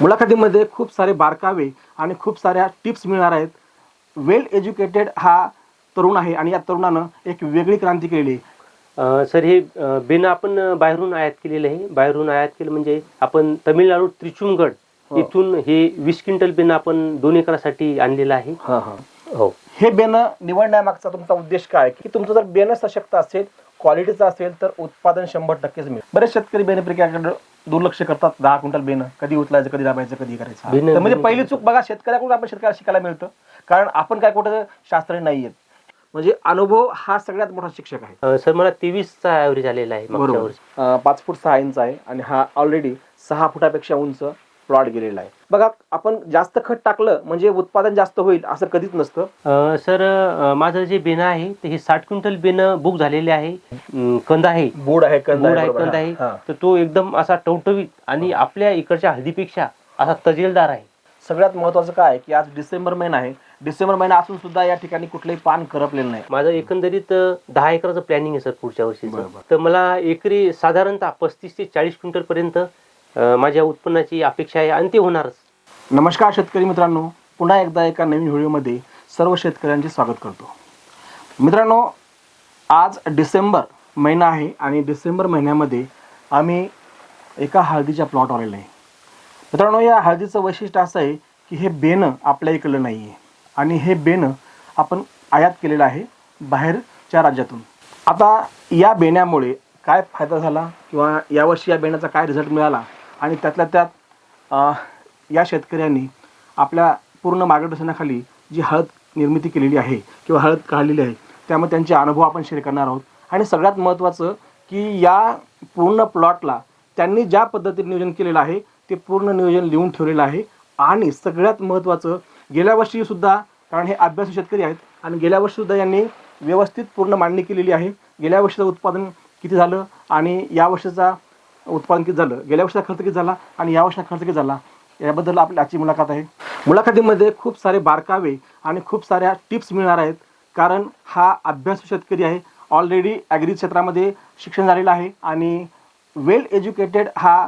मुलाखतीमध्ये खूप सारे बारकावे आणि खूप साऱ्या टिप्स मिळणार आहेत. वेल एज्युकेटेड हा तरुण आहे आणि या तरुणानं एक वेगळी क्रांती अ, सर हे बेनं आपण बाहेरून आयात केलेलं आहे. बाहेरून आयात केलं म्हणजे आपण तमिळनाडू त्रिचुंगड हो. इथून हे वीस क्विंटल बेन आपण दोन एकरासाठी आणलेलं आहे. हो हे. बेनं निवडण्यामागचा तुमचा उद्देश काय? की तुमचं जर बेनं सशक्त असेल क्वालिटीचं असेल तर उत्पादन शंभर टक्केच मिळेल. बरेच शेतकरी बेनपिकाकडे दुर्लक्ष करतात दहा क्विंटल बेनं कधी उचलायचं कधी दाबायचं कधी करायचं. तर म्हणजे पहिली चूक बघा शेतकऱ्याकडून आपण शेतकऱ्याला शिकायला मिळतं. कारण आपण काय कुठं शास्त्रज्ञ नाही आहेत म्हणजे अनुभव हा सगळ्यात मोठा शिक्षक आहे. सर मला तेवीसचा ॲव्हरेज आलेला आहे बरोबर. पाच फूट सहा इंच आहे आणि हा ऑलरेडी सहा फुटापेक्षा उंच प्लॉट गेलेला आहे. बघा आपण जास्त खत टाकलं म्हणजे उत्पादन जास्त होईल असं कधीच नसतं. अ, सर अ, माझं जे बेनं आहे ते हे साठ क्विंटल बेनं बुक झालेले आहे. कंद आहे. बोर्ड आहे कंद गोड आहे. कंद आहे. हा. तर तो एकदम असा टवटवीत आणि आपल्या इकडच्या हळदीपेक्षा असा तजेलदार आहे. सगळ्यात महत्वाचं काय की आज डिसेंबर महिना आहे. डिसेंबर महिना असून सुद्धा या ठिकाणी कुठलंही पान करपलेलं नाही. माझं एकंदरीत अ, दहा एकराचं प्लॅनिंग आहे सर पुढच्या वर्षीचं बरोबर. तर मला एकरी साधारणतः पस्तीस ते चाळीस क्विंटल पर्यंत माझ्या उत्पन्नाची अपेक्षा आहे आणि ते होणारच. नमस्कार शेतकरी मित्रांनो. पुन्हा एकदा एका नवीन व्हिडिओमध्ये सर्व शेतकऱ्यांचे स्वागत करतो. मित्रांनो आज डिसेंबर महिना आहे आणि डिसेंबर महिन्यामध्ये आम्ही एका हळदीच्या प्लॉट आलेलो आहे. मित्रांनो या हळदीचं वैशिष्ट्य असं आहे की हे बेणं आपल्या इकडलं नाही आहे आणि हे बेणं आपण आयात केलेलं आहे बाहेरच्या राज्यातून. आता या बेण्यामुळे काय फायदा झाला? किंवा यावर्षी या बेण्याचा काय रिझल्ट मिळाला? आणि त्यातल्या त्यात या शेतकऱ्यांनी आपल्या पूर्ण मार्गदर्शनाखाली जी हळद निर्मिती केलेली आहे किंवा हळद काढलेली आहे त्यामुळे त्यांचे अनुभव आपण शेअर करणार आहोत. आणि सगळ्यात महत्त्वाचं की या पूर्ण प्लॉटला त्यांनी ज्या पद्धतीने नियोजन केलेलं आहे ते पूर्ण नियोजन लिहून ठेवलेलं आहे. आणि सगळ्यात महत्त्वाचं गेल्या वर्षीसुद्धा कारण हे अभ्यासू शेतकरी आहेत आणि गेल्या वर्षीसुद्धा यांनी व्यवस्थित पूर्ण मांडणी केलेली आहे. गेल्या वर्षीचं उत्पादन किती झालं आणि या वर्षीचा उत्पादन किती झालं? गेल्या वर्षीचा खर्च किती झाला आणि या वर्षाचा खर्च किती झाला? याबद्दल आपली आजची मुलाखत आहे. मुलाखतीमध्ये खूप सारे बारकावे आणि खूप साऱ्या टिप्स मिळणार आहेत. कारण हा अभ्यासू शेतकरी आहे. ऑलरेडी ॲग्री क्षेत्रामध्ये शिक्षण झालेलं आहे आणि वेल एज्युकेटेड हा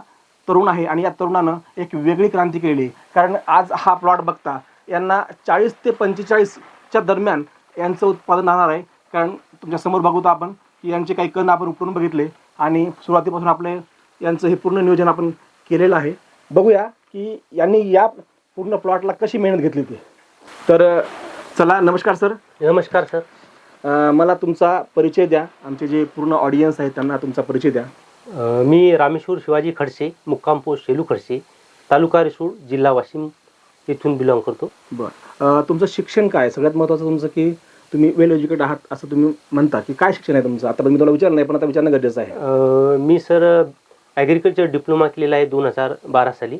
तरुण आहे आणि या तरुणानं एक वेगळी क्रांती केली आहे. कारण आज हा प्लॉट बघता यांना चाळीस ते पंचेचाळीसच्या दरम्यान यांचं उत्पादन राहणार आहे. कारण तुमच्यासमोर बघू आपण की यांचे काही कण आपण उपटून बघितले आणि सुरुवातीपासून आपले यांचं हे पूर्ण नियोजन आपण केलेलं आहे. बघूया की यांनी या पूर्ण प्लॉटला कशी मेहनत घेतली ती तर चला नमस्कार सर. नमस्कार सर. अ, मला तुमचा परिचय द्या. आमचे जे पूर्ण ऑडियन्स आहेत त्यांना तुमचा परिचय द्या. अ, मी रामेश्वर शिवाजी खडसे मुक्काम पोस्ट शेलू खडसे तालुका रिसूड जिल्हा वाशिम इथून बिलॉंग करतो. बरं. तुमचं शिक्षण काय? सगळ्यात महत्त्वाचं तुमचं की तुम्ही वेल एज्युकेट आहात असं तुम्ही म्हणता की काय शिक्षण आहे तुमचं? आता मी तुला विचारलं नाही पण आता विचारणं गरजेचं आहे. अ, मी सर ॲग्रिकल्चर डिप्लोमा केलेला आहे दोन हजार बारा साली.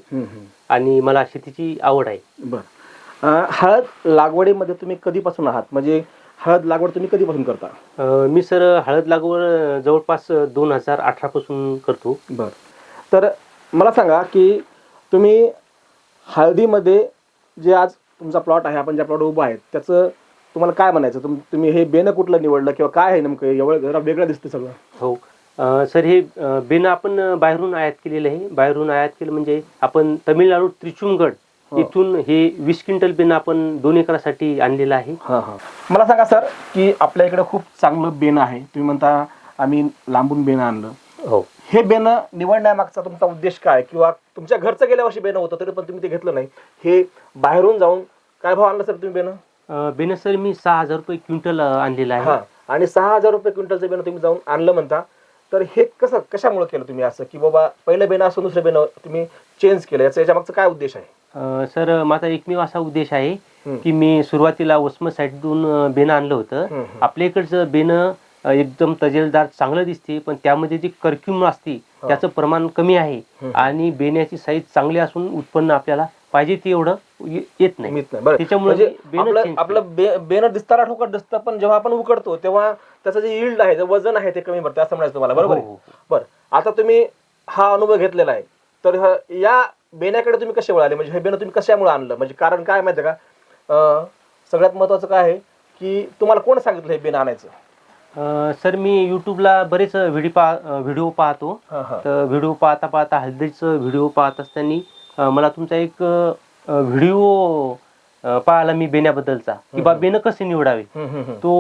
आणि मला शेतीची आवड आहे. बरं. हळद लागवडीमध्ये तुम्ही कधीपासून आहात? म्हणजे हळद लागवड तुम्ही कधीपासून करता? मी सर हळद लागवड जवळपास दोन हजार अठरापासून करतो. बरं. तर मला सांगा की तुम्ही हळदीमध्ये जे आज तुमचा प्लॉट आहे आपण ज्या प्लॉट उभा आहे त्याचं तुम्हाला काय म्हणायचं? तुम तुम्ही हे बेनं कुठलं निवडलं किंवा काय आहे नेमकं? एवढं जरा वेगळं दिसतं सगळं. हो. सर हे बेनं आपण बाहेरून आयात केलेलं आहे. बाहेरून आयात केलं म्हणजे आपण तमिळनाडू त्रिचुंगड हो. इथून हे वीस क्विंटल बेनं आपण दोन एकरासाठी आणलेलं आहे. मला सांगा सर की आपल्या इकडे खूप चांगलं बेन आहे. तुम्ही म्हणता आम्ही लांबून बेनं आणलं. हो. हे बेनं निवडण्यामागचा तुमचा उद्देश काय? किंवा तुमच्या घरचं गेल्या वर्षी बेनं होतं तरी पण तुम्ही ते घेतलं नाही. हे बाहेरून जाऊन काय भाव आणलं सर तुम्ही बेनं? बेनं सर मी सहा हजार रुपये क्विंटल आणलेलं आहे. आणि सहा हजार रुपये क्विंटलचं बेनं तुम्ही जाऊन आणलं म्हणता. तर हे कसं कशामुळे केलं तुम्ही असं की बाबा पहिलं बेनं असं दुसरं बेनं तुम्ही चेंज केलं याचा याच्या मागचा काय उद्देश आहे सर माझा एकमेव असा उद्देश आहे. की मी सुरुवातीला साईडून बेनं आणलं होतं. आपल्या इकडचं बेनं एकदम तजेलदार चांगलं दिसते पण त्यामध्ये जी कर्क्यूम असते. त्याचं प्रमाण कमी आहे. आणि बेण्याची साईज चांगली असून उत्पन्न आपल्याला पाहिजे ते एवढं ये- येत नाही. मीच नाही. बरं. त्याच्यामुळे म्हणजे मी आपलं change आपलं बे- बेनं दिसताना ठोकत दिसतं पण जेव्हा आपण उकडतो तेव्हा त्याचं जे yield आहे जे वजन आहे ते कमी पडतं. असं म्हणायचं तुम्हाला. बरोबर हो, आहे? हो, बरं. आता तुम्ही हा अनुभव घेतलेला आहे. तर ह- या बेण्याकडे तुम्ही कसे वळाले? म्हणजे हे बेनं तुम्ही कशामुळे आणलं? म्हणजे कारण काय माहिती आहे का? अं, सगळ्यात महत्वाचं काय आहे की तुम्हाला कोण सांगितलं हे बेन आणायचं? अ, सर मी युट्यूबला बरेच व्हिडिओ पा व्हिडिओ पाहतो. हा, हा. तर व्हिडिओ पाहता पाहता हळदीचं व्हिडिओ पाहत असताना मला तुमचा एक व्हिडिओ अ, पाहिला मी बेण्याबद्दलचा. की बा बेनं कसे निवडावे? तो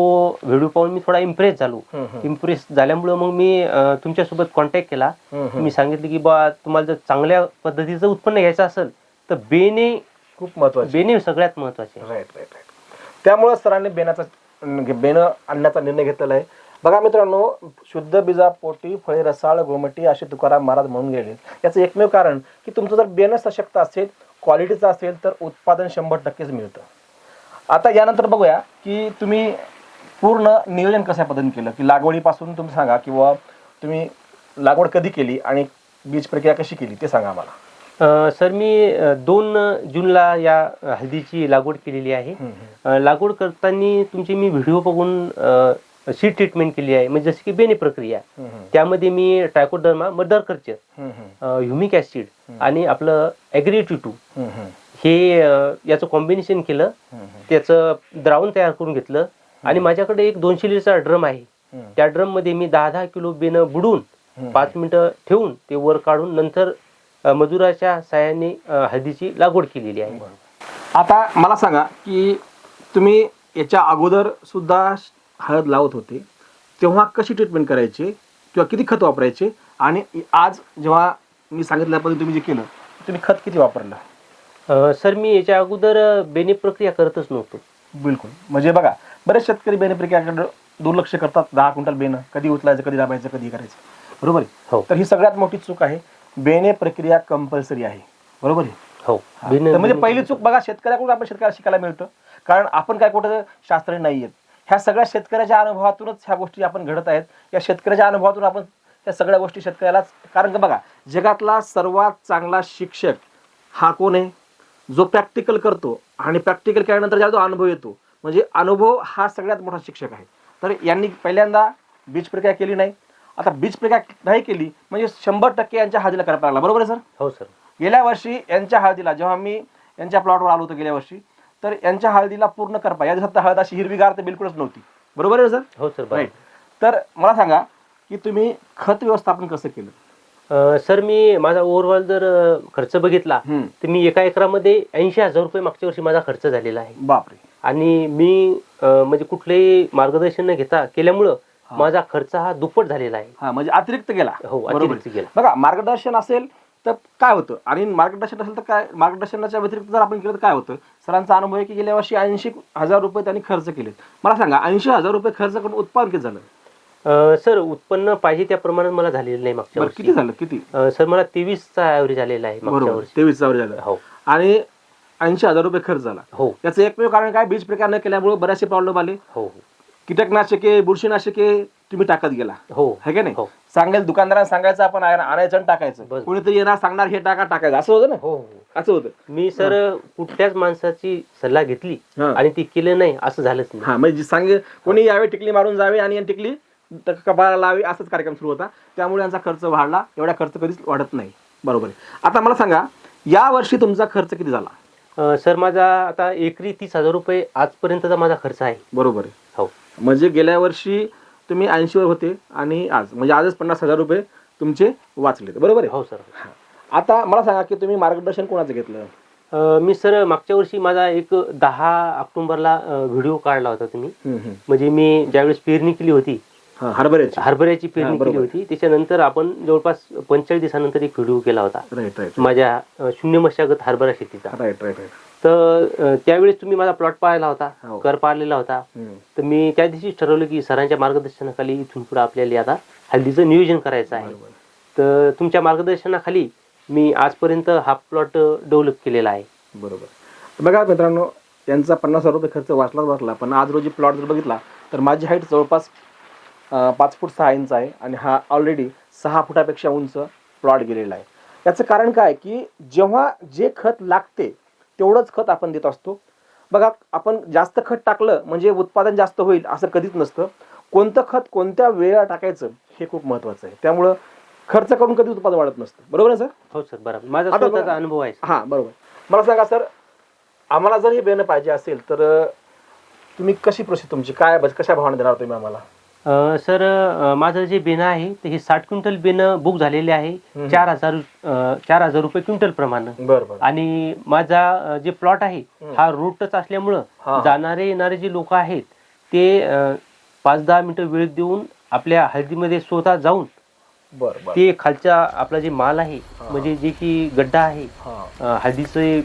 व्हिडिओ पाहून मी थोडा इम्प्रेस झालो. इम्प्रेस झाल्यामुळं मग मी तुमच्यासोबत कॉन्टॅक्ट केला. मी सांगितलं की बा तुम्हाला जर चांगल्या पद्धतीचं उत्पन्न घ्यायचं असेल तर बेने खूप महत्त्वाचे. बेने सगळ्यात महत्त्वाचे. राईट राईट राईट त्यामुळं सरांनी बेनाचा बेनं आणण्याचा निर्णय घेतलेला आहे. बघा मित्रांनो शुद्ध बीजापोटी फळे रसाळ गोमटी असे तुकाराम महाराज म्हणून गेले याचं एकमेव कारण की तुमचं जर बेनं सशक्त असेल क्वालिटीचं असेल तर उत्पादन शंभर टक्केच मिळतं. आता यानंतर बघूया की तुम्ही पूर्ण नियोजन कशा पद्धतीने केलं? की लागवडीपासून तुम्ही सांगा किंवा तुम्ही लागवड कधी केली आणि बीज प्रक्रिया कशी केली ते सांगा आम्हाला. सर मी दोन जूनला या हळदीची लागवड केलेली आहे. लागवड करताना तुमची मी व्हिडिओ बघून सीड ट्रीटमेंट केली आहे म्हणजे जशी की बेने प्रक्रिया. त्यामध्ये मी trichoderma mother culture humic acid आणि आपलं ॲग्रेटिव टू हे याचं कॉम्बिनेशन केलं त्याचं द्रावण तयार करून घेतलं. आणि माझ्याकडे एक दोनशे लिटरचा ड्रम आहे. त्या ड्रममध्ये मी दहा दहा किलो बेनं बुडून पाच मिनिटं ठेवून ते वर काढून नंतर मजुराच्या साहाय्याने अ, हळदीची लागवड केलेली आहे. आता मला सांगा की तुम्ही याच्या अगोदर सुद्धा हळद लावत होते. तेव्हा कशी ट्रीटमेंट करायची? किंवा किती खत वापरायचे? आणि आज जेव्हा मी सांगितल्या पद्धतीने तुम्ही जे केलं तुम्ही खत किती वापरलं? सर मी याच्या अगोदर बेने प्रक्रिया करतच नव्हतो. बिलकुल. म्हणजे बघा बरेच शेतकरी बेने प्रक्रियाकडे दुर्लक्ष करतात. दहा क्विंटल बेनं कधी उचलायचं कधी दाबायचं कधी करायचं. बरोबर आहे? हो. तर ही सगळ्यात मोठी चूक आहे. बेने प्रक्रिया कंपल्सरी आहे. बरोबर आहे? हो. म्हणजे पहिली चूक बघा शेतकऱ्याकडून आपण शेतकऱ्याला शिकायला मिळतं. कारण आपण काय कुठं शास्त्रज्ञ नाही आहेत ह्या सगळ्या शेतकऱ्याच्या अनुभवातूनच ह्या गोष्टी आपण घडत आहेत. या शेतकऱ्याच्या अनुभवातून आपण या सगळ्या गोष्टी शेतकऱ्यालाच कारण का बघा जगातला सर्वात चांगला शिक्षक हा कोण आहे? जो प्रॅक्टिकल करतो आणि प्रॅक्टिकल केल्यानंतर ज्याला जो अनुभव येतो. म्हणजे अनुभव हा सगळ्यात मोठा शिक्षक आहे. तर यांनी पहिल्यांदा बीज प्रक्रिया केली नाही. आता बीज प्रक्रिया नाही केली म्हणजे शंभर टक्के यांच्या हाजीला करायला लागला. बरोबर आहे सर? हो सर. गेल्या वर्षी यांच्या हळदीला जेव्हा मी यांच्या प्लॉटवर आलो होतो गेल्या वर्षी तर यांच्या हळदीला पूर्ण करपा. या दिवसात हळद अशी हिरवीगार तर बिलकुलच नव्हती. बरोबर आहे सर? हो सर. राईट तर मला सांगा की तुम्ही खत व्यवस्थापन कसं केलं? अ, सर मी माझा ओव्हरऑल जर अ, खर्च बघितला हम्म. तर मी एका एकरामध्ये ऐंशी हजार रुपये मागच्या वर्षी माझा खर्च झालेला आहे. बापरे. आणि मी अ, म्हणजे कुठलेही मार्गदर्शन न घेता केल्यामुळं. माझा खर्च हा दुप्पट झालेला आहे. हा म्हणजे अतिरिक्त गेला. हो बरोबर अतिरिक्त. गेला. बघा मार्गदर्शन असेल तर काय होतं? आणि मार्गदर्शन असेल तर काय? मार्गदर्शनाच्या व्यतिरिक्त जर आपण केलं तर काय होतं? सरांचा अनुभव आहे की गेल्या वर्षी ऐंशी हजार रुपये त्यांनी खर्च केलेत. मला सांगा ऐंशी हजार रुपये खर्च करून उत्पादन किती झालं? अ, सर उत्पन्न पाहिजे त्या प्रमाणात मला झालेलं नाही मागच्या बरं किती वर्षी झालं? किती? अ, सर मला तेवीसचा ॲव्हरेज आलेला आहे मागच्या बरोबर वर्षी. तेवीस हजार झालं हो. आणि ऐंशी हजार रुपये खर्च झाला. हो. याचं एकमेव कारण काय? बीज प्रकार न केल्यामुळे बरेचसे प्रॉब्लेम आले. हो. कीटकनाशके बुरशीनाशके तुम्ही टाकत गेला. हो. है का नाही? हो. सांगेल दुकानदारांना सांगायचं आपण आण- आणायचं आणि टाकायचं. बस. कोणीतरी येणार सांगणार हे टाका टाकायचं. असं होतं ना? हो हो. असं होतं. मी सर कुठल्याच माणसाची सल्ला घेतली हा. आणि ती केलं नाही असं झालंच नाही. हा म्हणजे सांगे कोणी यावे टिकली मारून जावे आणि या टिकली त- कपाळाला लावे असाच कार्यक्रम सुरू होता. त्यामुळे यांचा खर्च वाढला. एवढा खर्च कधीच वाढत नाही. बरोबर आहे. आता मला सांगा या वर्षी तुमचा खर्च किती झाला? अ, सर माझा आता एकरी तीस हजार रुपये आजपर्यंतचा माझा खर्च आहे. बरोबर आहे. हो. म्हणजे गेल्या वर्षी तुम्ही ऐंशीवर होते आणि आज म्हणजे आजच पन्नास हजार रुपये तुमचे वाचले बरोबर आहे? हो सर. आता मला सांगा की तुम्ही मार्गदर्शन कोणाचं घेतलं? अ, मी सर मागच्या वर्षी माझा एक दहा ऑक्टोबरला व्हिडिओ काढला होता तुम्ही. म्हणजे मी ज्यावेळेस पेरणी केली होती हरभऱ्याची. हरभऱ्याची पेरणी केली. होती. त्याच्यानंतर आपण जवळपास पंचेचाळीस दिवसानंतर एक व्हिडिओ केला होता. माझ्या शून्य मशागत हरभरा शेतीचा. राईट राईट राईट तर त्यावेळेस तुम्ही माझा प्लॉट पाहिला होता. हो. कर पाहिलेला होता. तर मी त्या दिवशी ठरवलं की सरांच्या मार्गदर्शनाखाली इथून पुढे आपल्याला आता हल्दीचं नियोजन करायचं आहे. तर तुमच्या मार्गदर्शनाखाली मी आजपर्यंत हा प्लॉट डेव्हलप केलेला आहे. बरोबर. बघा मित्रांनो यांचा पन्नास हजार रुपये खर्च वाचलाच वाचला. पण आज रोजी प्लॉट जर बघितला तर माझी हाईट जवळपास पाच फूट सहा इंच आहे आणि हा ऑलरेडी सहा फुटापेक्षा उंच प्लॉट गेलेला आहे. याचं कारण काय की जेव्हा जे खत लागते तेवढंच खत आपण देत असतो. बघा आपण जास्त खत टाकलं म्हणजे उत्पादन जास्त होईल असं कधीच नसतं. कोणतं खत कोणत्या वेळेला टाकायचं हे खूप महत्त्वाचं आहे. त्यामुळं खर्च करून कधी उत्पादन वाढत नसतं. बरोबर आहे सर? हो सर बरोबर. माझा अनुभव आहे हां बरोबर. मला सांगा सर आम्हाला जर हे बियाणं पाहिजे असेल तर तुम्ही कशी प्रोसेस तुमची काय बस कशा भावाने देणार तुम्ही आम्हाला? सर अं, माझं जे बेणं आहे ते हे साठ क्विंटल बेणं बुक झालेले आहे. चार हजार अं, चार हजार रुपये क्विंटल प्रमाणे बरं बरं आणि माझा अं, जे प्लॉट आहे. हा रोड टच असल्यामुळं. जाणारे येणारे जे लोक आहेत ते अं, पाच दहा मिनिटं वेळ देऊन आपल्या हळदीमध्ये स्वतः जाऊन बरं बरं ते खालच्या आपला जे माल आहे. म्हणजे जे की गड्डा आहे हां अं, हळदीचे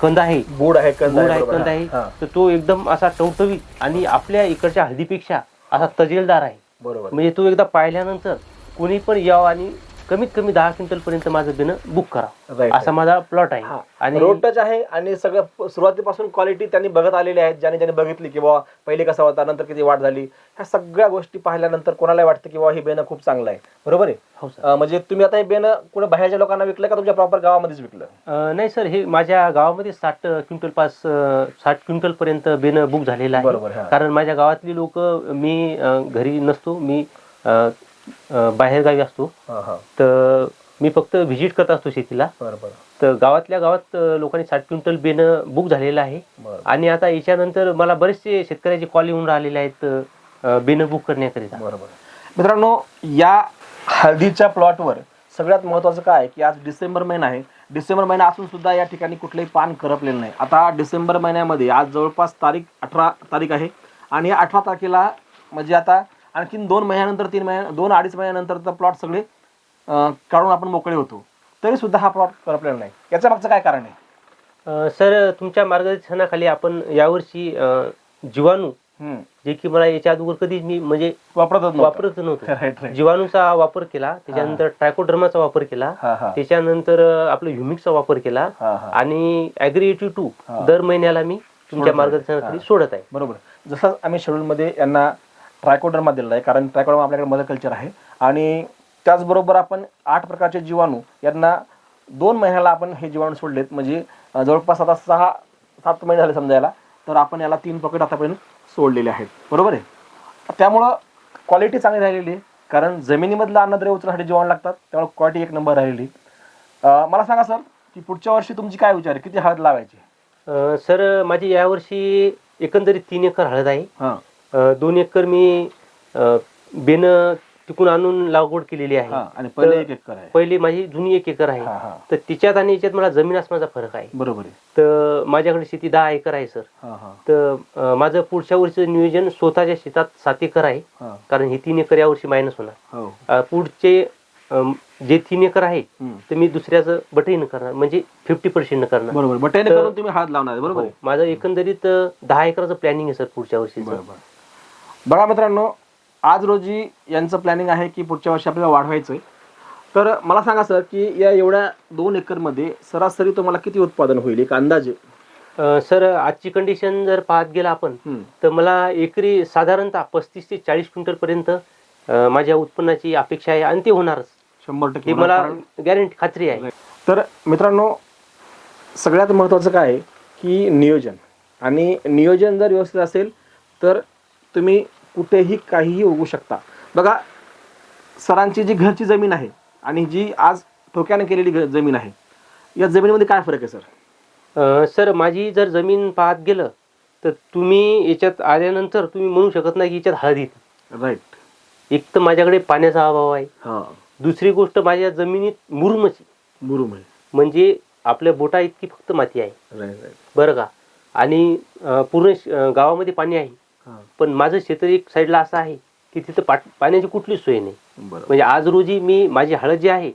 कंद आहे बूड आहे कंद गोड आहे बरोबर. कंद आहे हां, तर तो एकदम असा टवटवीत आणि आपल्या इकडच्या हळदीपेक्षा असा तजेलदार आहे. बरोबर. म्हणजे तो एकदा पाहिल्यानंतर कोणी पण यावं आणि कमीत कमी दहा क्विंटल पर्यंत माझं बिनं बुक करा. Right, असा माझा प्लॉट आहे. आणि रोड टच आहे आणि सगळं सुरुवातीपासून क्वालिटी त्यांनी बघत आलेली आहेत ज्याने ज्याने बघितली की बाबा पहिले कसा होता नंतर किती वाढ झाली. ह्या सगळ्या गोष्टी पाहिल्यानंतर कोणाला वाटतं की बाबा हे बेनं खूप चांगलं आहे. बरोबर आहे? हो सर अं, म्हणजे तुम्ही आता हे बेनं कुठे बाहेरच्या लोकांना विकलं का तुमच्या प्रॉपर गावामध्येच विकलं? अं, नाही सर हे माझ्या गावामध्ये साठ क्विंटल पास अं, साठ क्विंटल पर्यंत बेन बुक झालेलं बरोबर, आहे हा. कारण माझ्या गावातली लोक मी अं, घरी नसतो. मी अं, बाहेरगावी असतो. हां हां. तर मी फक्त व्हिजिट करत असतो शेतीला. बरं बरं. तर गावातल्या गावात अं, लोकांनी साठ क्विंटल बेन बुक झालेलं आहे. बरं. आणि आता याच्यानंतर मला बरेचसे शेतकऱ्याचे कॉल येऊन राहिलेले आहेत अं, बेन बुक करण्याकरिता. बरोबर मित्रांनो या हळदीच्या प्लॉटवर सगळ्यात महत्त्वाचं काय आहे की आज डिसेंबर महिना आहे. डिसेंबर महिना असून सुद्धा या ठिकाणी कुठलंही पान करपलेलं नाही. आता डिसेंबर महिन्यामध्ये आज जवळपास तारीख अठरा तारीख आहे. आणि या अठरा तारखेला म्हणजे आता आणखीन दोन महिन्यानंतर तीन महिन्या दोन अडीच महिन्यानंतर तर प्लॉट सगळे काढून आपण मोकळे होतो तरी सुद्धा हा प्लॉट करपलेला नाही याच्या मागचं काय कारण आहे सर तुमच्या मार्गदर्शनाखाली आपण यावर्षी जीवाणू. जे की मला याच्या अगोदर कधीच मी म्हणजे नव्हतं. वापरत नव्हतो. जीवाणूचा वापर केला त्याच्यानंतर ट्रायकोडर्माचा वापर केला त्याच्यानंतर आपलं ह्युमिकचा वापर केला आणि ॲग्री टू. दर महिन्याला मी तुमच्या. मार्गदर्शनाखाली. सोडत आहे बरोबर जसं आम्ही शेड्यूलमध्ये यांना ट्रायकोडर्मा दिलेला आहे कारण ट्रायकोडर्मा आपल्याकडे मदर कल्चर आहे. आणि त्याचबरोबर आपण आठ प्रकारचे जीवाणू यांना दोन महिन्याला आपण हे जीवाणू सोडलेत. म्हणजे जवळपास आता सहा सात महिने झाले समजायला तर आपण याला तीन पॉकेट आतापर्यंत सोडलेले आहेत. बरोबर आहे? त्यामुळं क्वालिटी चांगली राहिलेली आहे कारण जमिनीमधलं अन्नद्रव्य उचलण्यासाठी जीवाणू लागतात त्यामुळे क्वालिटी एक नंबर राहिलेली मला सांगा सर की पुढच्या वर्षी तुमची काय विचार आहे? किती हळद लावायची? सर माझी यावर्षी एकंदरीत तीन एकर हळद आहे. हां. दोन एकर मी बेन तिकून आणून लागवड केलेली हां आहे आणि पहिले तर- एक एकर आहे. पहिली माझी जुनी एक एकर आहे. हां तर तिच्यात आणि याच्यात मला जमीन आसमानाचा फरक आहे. बरोबर आहे. तर माझ्याकडे शेती दहा एकर आहे सर. हां हां. तर अं, माझं पुढच्या वर्षीचं नियोजन स्वतःच्या शेतात सात एकर आहे. हां. कारण हे तीन एकर यावर्षी मायनस होणार. हो. अं, पुढचे अं, जे तीन एकर आहे हम्म. तर मी दुसऱ्याचं बटईनं करणार. म्हणजे फिफ्टी पर्सेंट करणार. बरोबर. बटेने तर- करून तुम्ही हळद लावणार आहे, बरोबर हो. आहे? माझं एकंदरीत अं, दहा एकराचं प्लॅनिंग आहे सर पुढच्या वर्षी बरोबर. बघा मित्रांनो आज रोजी यांचं प्लॅनिंग आहे की पुढच्या वर्षी आपल्याला वाढवायचं आहे तर मला सांगा सर की या एवढ्या दोन एकरमध्ये सरासरी तुम्हाला किती उत्पादन होईल? एक अंदाजे सर आजची कंडिशन जर पाहत गेला आपण. तर मला एकरी साधारणतः पस्तीस ते चाळीस क्विंटल पर्यंत माझ्या उत्पन्नाची अपेक्षा आहे आणि ते होणारच. शंभर टक्के मला गॅरंटी खात्री आहे. तर मित्रांनो सगळ्यात महत्त्वाचं काय आहे की नियोजन. आणि नियोजन जर व्यवस्थित असेल तर तुम्ही कुठेही काहीही उगू शकता. बघा सरांची जी घरची जमीन आहे आणि जी आज ठोक्याने केलेली जमीन आहे या जमिनीमध्ये काय फरक आहे सर? सर माझी जर जमीन पाहत गेलं तर तुम्ही याच्यात आल्यानंतर तुम्ही म्हणू शकत नाही की याच्यात हळद येते. राईट एक तर माझ्याकडे पाण्याचा अभाव आहे. हां. दुसरी गोष्ट माझ्या जमिनीत मुरुमची मुरुम म्हणजे आपल्या बोटा इतकी फक्त माती आहे. बरं का? आणि पूर्ण गावामध्ये पाणी आहे. पण माझं क्षेत्र एक साईडला असं आहे की तिथं पाट पाण्याची कुठलीच सोय नाही. बरोबर. म्हणजे आज रोजी मी माझी हळद जी आहे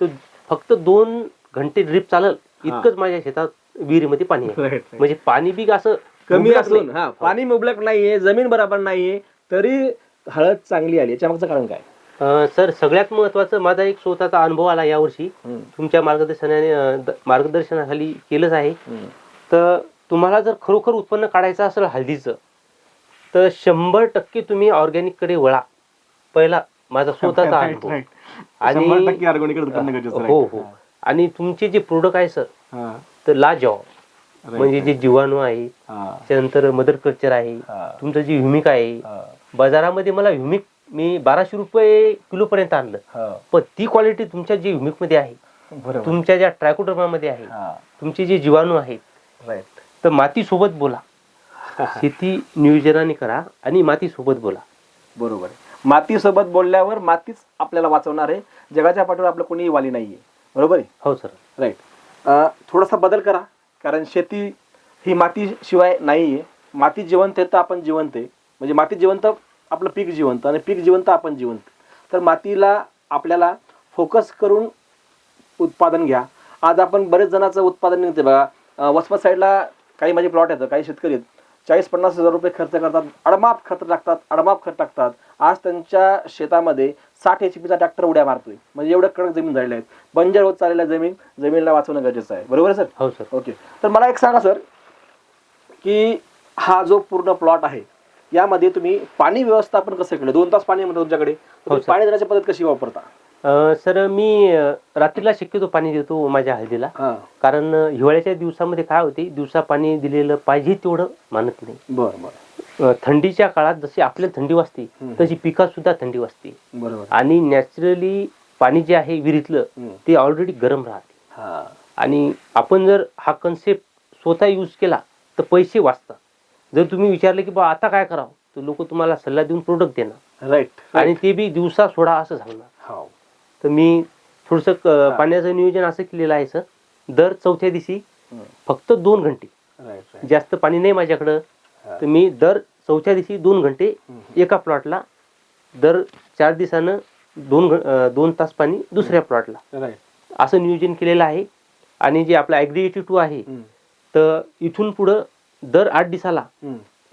तर फक्त दोन घंटे ड्रिप चालल इतकंच माझ्या शेतात विहिरीमध्ये पाणी आहे. म्हणजे पाणी बी असं कमी मुबलक असून नाही. हा पाणी मुबलक नाहीये जमीन बरोबर नाहीये तरी हळद चांगली आली. याच्या मागचं कारण काय? अं, सर सगळ्यात महत्वाचं माझा एक स्वतःचा अनुभव आला यावर्षी. हम्म, तुमच्या मार्गदर्शनाने अं, द- मार्गदर्शनाखाली केलंच आहे. हम्म. तर तुम्हाला जर खरोखर उत्पन्न काढायचं असेल हळदीचं तर शंभर टक्के तुम्ही ऑर्गॅनिककडे वळा. पहिला माझा स्वतःचा अनुभव. आणि-. हो हो. आणि तुमचे जे प्रोडक्ट आहे सर तर right, म्हणजे. जे जीवाणू आहे त्यानंतर मदर कल्चर आहे तुमचं जे ह्युमिक आहे बाजारामध्ये मला ह्युमिक मी बाराशे रुपये किलो पर्यंत आणलं. पण ती क्वालिटी तुमच्या जे ह्युमिकमध्ये आहे तुमच्या ज्या ट्रायकोडर्मामध्ये आहे तुमचे जे जीवाणू आहेत. तर माती सोबत बोला. शेती नियोजनाने करा आणि माती सोबत बोला. बरोबर आहे. मातीसोबत बोलल्यावर मातीच आपल्याला वाचवणार आहे. जगाच्या पाठीवर आपलं कोणीही वाली नाहीये. बरोबर आहे? हो सर. राईट थोडासा बदल करा. कारण शेती ही मातीशिवाय नाही आहे माती जिवंत आहे तर आपण जिवंत आहे. म्हणजे माती जिवंत आपलं पीक जिवंत आणि पीक जिवंत आपण जिवंत. तर मातीला आपल्याला फोकस करून उत्पादन घ्या. आज आपण बरेच जणांचं उत्पादन निघते बघा. अं, वसमत साईडला काही माझे प्लॉट आहेत काही शेतकरी आहेत. चाळीस पन्नास हजार रुपये खर्च करतात अडमाप खत टाकतात अडमाप खत टाकतात. आज त्यांच्या शेतामध्ये साठ एच पीचा ट्रॅक्टर उड्या मारतोय. म्हणजे एवढं कडक जमीन झालेल्या आहेत. बंजर होत चाललेल्या जमीन जमिनीला वाचवणं गरजेचं आहे. बरोबर आहे सर? हो सर. ओके. तर मला एक सांगा सर की हा जो पूर्ण प्लॉट आहे यामध्ये तुम्ही पाणी व्यवस्थापन कसं केलं? दोन तास पाणी म्हणतो तुमच्याकडे. सर. पाणी देण्याची पद्धत कशी वापरता? अं, सर मी अं, रात्रीला शक्यतो पाणी देतो माझ्या हळदीला. हा. कारण अं, हिवाळ्याच्या दिवसामध्ये काय होते दिवसा पाणी दिलेलं पाहिजे तेवढं मानत नाही. बरं बरं. अं, थंडीच्या काळात जशी आपल्याला थंडी वाजते हम्म. तशी पिकात सुद्धा थंडी वाजते. बरोबर. आणि नॅचरली पाणी जे आहे विहिरीतलं हम्म. ते ऑलरेडी गरम राहते. हा. आणि आपण जर हा कन्सेप्ट स्वतः यूज केला तर पैसे वाचतात. जर तुम्ही विचारलं की बा आता काय करावं? तर लोक तुम्हाला सल्ला देऊन प्रोडक्ट देणार. राईट आणि ते बी दिवसा सोडा असं सांगणार. हो. तर मी थोडंसं पाण्याचं नियोजन असं केलेलं आहे सर. दर चौथ्या दिवशी फक्त दोन घंटे. जास्त पाणी नाही माझ्याकडं. तर मी दर चौथ्या दिवशी दोन घंटे. एका प्लॉटला दर चार दिवसानं दोन दोन तास पाणी दुसऱ्या प्लॉटला. असं नियोजन केलेलं आहे. आणि जे आपलं ॲग्री टू आहे तर इथून पुढं दर आठ दिवसाला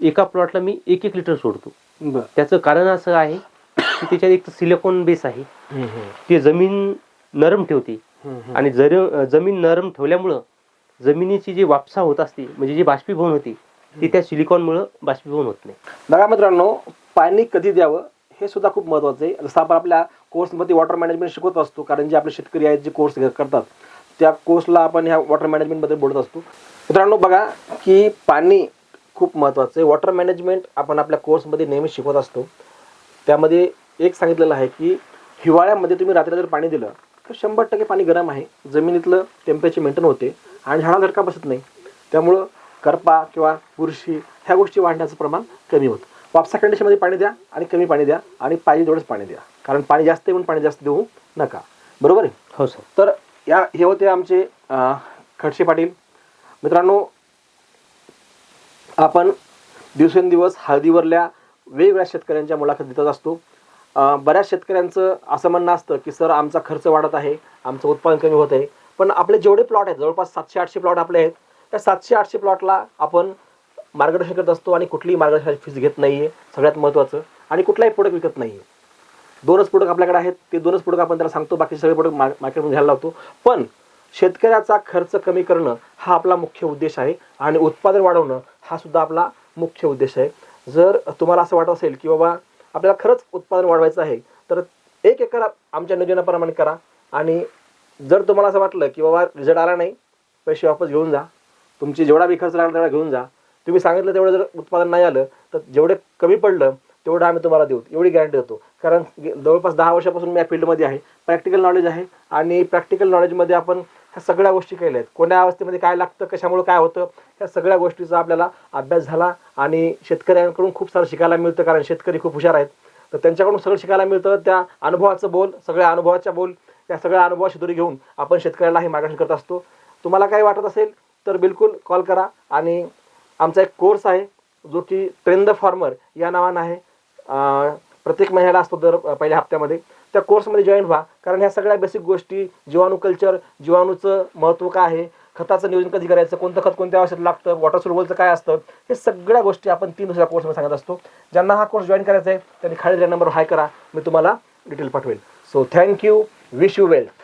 एका प्लॉटला मी एक एक लिटर सोडतो. त्याचं कारण असं आहे की त्याच्यात एक सिलिकॉन बेस आहे. ते जमीन नरम ठेवते. आणि जर जमीन नरम ठेवल्यामुळं जमिनीची जी वापसा होत असते म्हणजे जी बाष्पीभवन होती ती त्या सिलिकॉनमुळं बाष्पीभवन होत नाही. बघा मित्रांनो पाणी कधी द्यावं हे सुद्धा खूप महत्वाचं आहे. जसं आपण आपल्या कोर्समध्ये वॉटर मॅनेजमेंट शिकवत असतो कारण जे आपले शेतकरी आहेत जे कोर्स करतात त्या कोर्सला आपण ह्या वॉटर मॅनेजमेंटबद्दल बोलत असतो. मित्रांनो बघा की पाणी खूप महत्वाचं आहे. वॉटर मॅनेजमेंट आपण आपल्या कोर्समध्ये नेहमी शिकवत असतो. त्यामध्ये एक सांगितलेलं आहे की हिवाळ्यामध्ये तुम्ही रात्रीला जर पाणी दिलं तर शंभर टक्के पाणी गरम आहे. जमिनीतलं टेम्परेचर मेंटेन होते आणि झाडाला झटका बसत नाही. त्यामुळं करपा किंवा बुरशी ह्या गोष्टी वाढण्याचं प्रमाण कमी होतं. वापसा कंडिशनमध्ये पाणी द्या आणि कमी पाणी द्या आणि पाहिजे तेवढंच पाणी द्या. कारण पाणी जास्त येऊन पाणी जास्त देऊ नका. बरोबर आहे? हो सर. तर या हे होते आमचे खडसे पाटील. मित्रांनो आपण दिवसेंदिवस हळदीवरल्या वेगवेगळ्या शेतकऱ्यांच्या मुलाखत देतच असतो. बऱ्याच शेतकऱ्यांचं असं म्हणणं असतं की सर आमचा खर्च वाढत आहे आमचं उत्पादन कमी होत आहे. पण आपले जेवढे प्लॉट आहेत जवळपास सातशे आठशे प्लॉट आपले आहेत त्या सातशे आठशे प्लॉटला आपण मार्गदर्शन करत असतो आणि कुठलीही मार्गदर्शनाची फीस घेत नाही आहे सगळ्यात महत्त्वाचं. आणि कुठलाही प्रोडक्ट विकत नाही आहे दोनच प्रोडक्ट आपल्याकडे आहेत ते दोनच प्रोडक्ट आपण त्याला सांगतो बाकी सगळे प्रोडक्ट मार्केटमध्ये घ्यायला लावतो. पण शेतकऱ्याचा खर्च कमी करणं हा आपला मुख्य उद्देश आहे आणि उत्पादन वाढवणं हा सुद्धा आपला मुख्य उद्देश आहे. जर तुम्हाला असं वाटत असेल की बाबा आपल्याला खरंच उत्पादन वाढवायचं आहे. तर एक एकर आमच्या नियोजनाप्रमाणे करा. आणि जर तुम्हाला असं वाटलं की बाबा रिझल्ट आला नाही पैसे वापस घेऊन जा. तुमची जेवढा बी खर्च लागला तेवढा घेऊन जा. तुम्ही सांगितलं तेवढं जर उत्पादन नाही आलं तर जेवढे कमी पडलं तेवढं आम्ही तुम्हाला देऊ. एवढी गॅरंटी देतो. कारण जवळपास दहा वर्षापासून मी या फील्डमध्ये आहे. प्रॅक्टिकल नॉलेज आहे. आणि प्रॅक्टिकल नॉलेजमध्ये आपण ह्या सगळ्या गोष्टी केल्या आहेत. कोण्या अवस्थेमध्ये काय लागतं कशामुळे काय होतं ह्या सगळ्या गोष्टीचा आपल्याला अभ्यास झाला आणि शेतकऱ्यांकडून खूप सारं शिकायला मिळतं कारण शेतकरी खूप हुशार आहेत. तर त्यांच्याकडून सगळं शिकायला मिळतं त्या अनुभवाचं बोल सगळ्या अनुभवाच्या बोल त्या सगळ्या अनुभवाशी दुरी घेऊन आपण शेतकऱ्याला हे मार्गदर्शन करत असतो. तुम्हाला काही वाटत असेल तर बिलकुल कॉल करा. आणि आमचा एक कोर्स आहे जो की ट्रेन द फार्मर या नावानं आहे. प्रत्येक महिन्याला असतो दर पहिल्या हप्त्यामध्ये. त्या कोर्समध्ये जॉईन व्हा. कारण ह्या सगळ्या बेसिक गोष्टी जीवाणू कल्चर जीवाणूचं महत्त्व काय आहे खताचं नियोजन कधी करायचं कोणतं खत कोणत्या औषध लागतं वॉटर सुरवलचं काय असतं हे सगळ्या गोष्टी आपण तीन दुसऱ्या कोर्समध्ये सांगत असतो. ज्यांना हा कोर्स जॉईन करायचा आहे त्यांनी खाली नंबर हाय करा. मी तुम्हाला डिटेल पाठवेल. So thank you wish you wealth